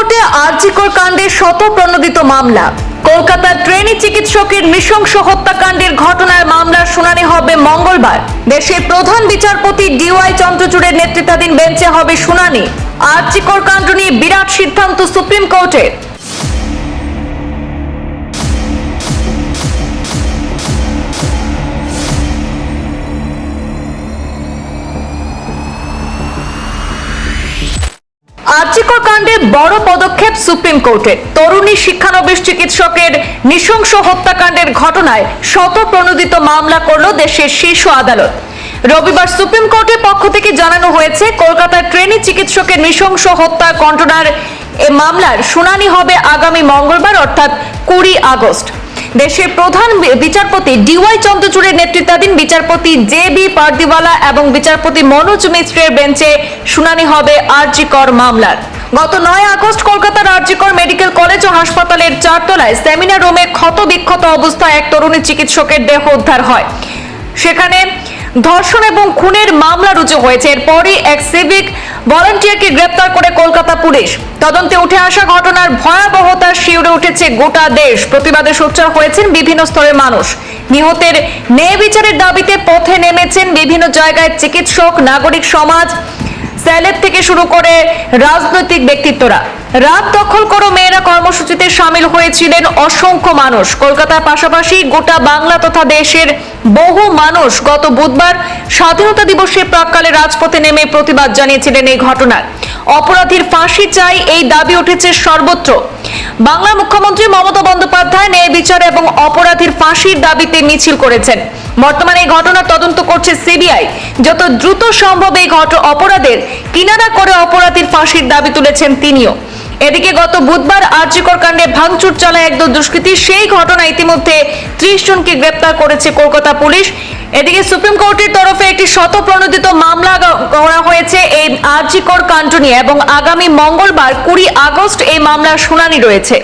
কোর্টে আরজিকর কাণ্ডে শত প্রণোদিত মামলা। কলকাতার ট্রেনি চিকিৎসকের নৃশংস হত্যাকাণ্ডের ঘটনার মামলার শুনানি হবে মঙ্গলবার। দেশের প্রধান বিচারপতি ডিওয়াই চন্দ্রচূড়ের নেতৃত্বাধীন বেঞ্চে হবে শুনানি। আরজিকর কাণ্ড নিয়ে বিরাট সিদ্ধান্ত সুপ্রিম কোর্টের। আর্যিকর কাণ্ডে বড় পদক্ষেপ সুপ্রিম কোর্টের তরুণী শিক্ষানবিশ চিকিৎসকের নৃশংস হত্যাকাণ্ডের ঘটনায় শত প্রণোদিত মামলা করল দেশের শীর্ষ আদালত। রবিবার সুপ্রিম কোর্টের পক্ষ থেকে জানানো হয়েছে, কলকাতার ট্রেনি চিকিৎসকের নৃশংস হত্যা ঘটনার এ মামলার শুনানি হবে আগামী মঙ্গলবার, অর্থাৎ কুড়ি আগস্ট। দেশের প্রধান বিচারপতি ডিওয়াই চন্দ্রচূড়ের নেতৃত্বাধীন বিচারপতি জে বি পার্দিওয়ালা এবং বিচারপতি মনোজ মিশ্রের বেঞ্চে শুনানি হবে আরজিকর মামলার। গত নয় আগস্ট কলকাতার আরজিকর মেডিকেল কলেজ ও হাসপাতালের চারতলায় সেমিনার রুমে ক্ষত বিক্ষত অবস্থায় এক তরুণী চিকিৎসকের দেহ উদ্ধার হয়। সেখানে ধর্ষণ এবং খুনের মামলা রুজু হয়েছে। এরপরই এক সিভিক ভলান্টিয়ারকে গ্রেপ্তার করে কলকাতা পুলিশ। তদন্তে উঠে আসা ঘটনার ভয়াবহতার শিউরে উঠেছে গোটা দেশ। প্রতিবাদে সোচ্চার হয়েছেন বিভিন্ন স্তরের মানুষ। নিহতের ন্যায় বিচারের দাবিতে পথে নেমেছেন বিভিন্ন জায়গায় চিকিৎসক, নাগরিক সমাজ, স্যালেব থেকে শুরু করে রাজনৈতিক ব্যক্তিত্বরা। রাত দখল করো মেয়েরা কর্মসূচিতে সামিল হয়েছিলেন অসংখ্য মানুষ। কলকাতার পাশাপাশি গোটা বাংলা তথা দেশের বহু মানুষ গত বুধবার স্বাধীনতা দিবসের প্রাককালে রাজপথে নেমে প্রতিবাদ জানিয়েছিলেন এই ঘটনার। অপরাধীর ফাঁসি চাই এই দাবি উঠেছে সর্বত্র। বাংলার মুখ্যমন্ত্রী মমতা বন্দ্যোপাধ্যায় ন্যায় বিচার এবং অপরাধীর ফাঁসির দাবিতে মিছিল করেছেন। বর্তমানে এই ঘটনার তদন্ত করছে সিবিআই। যত দ্রুত সম্ভব এই ঘট অপরাধের কিনারা করে অপরাধীর ফাঁসির দাবি তুলেছেন তিনিও। এদিকে গত বুধবার আর্যিকর কাণ্ডে ভাঙচুর চালায় একদল দুষ্কৃতী। সেই ঘটনা ইতিমধ্যে ত্রিশ জনকে গ্রেপ্তার করেছে কলকাতা পুলিশ। এদিকে সুপ্রিম কোর্টের তরফে একটি শতপ্রণোদিত মামলা করা হয়েছে এই আর্যিকর কাণ্ড নিয়ে এবং আগামী মঙ্গলবার কুড়ি আগস্ট এই মামলার শুনানি রয়েছে।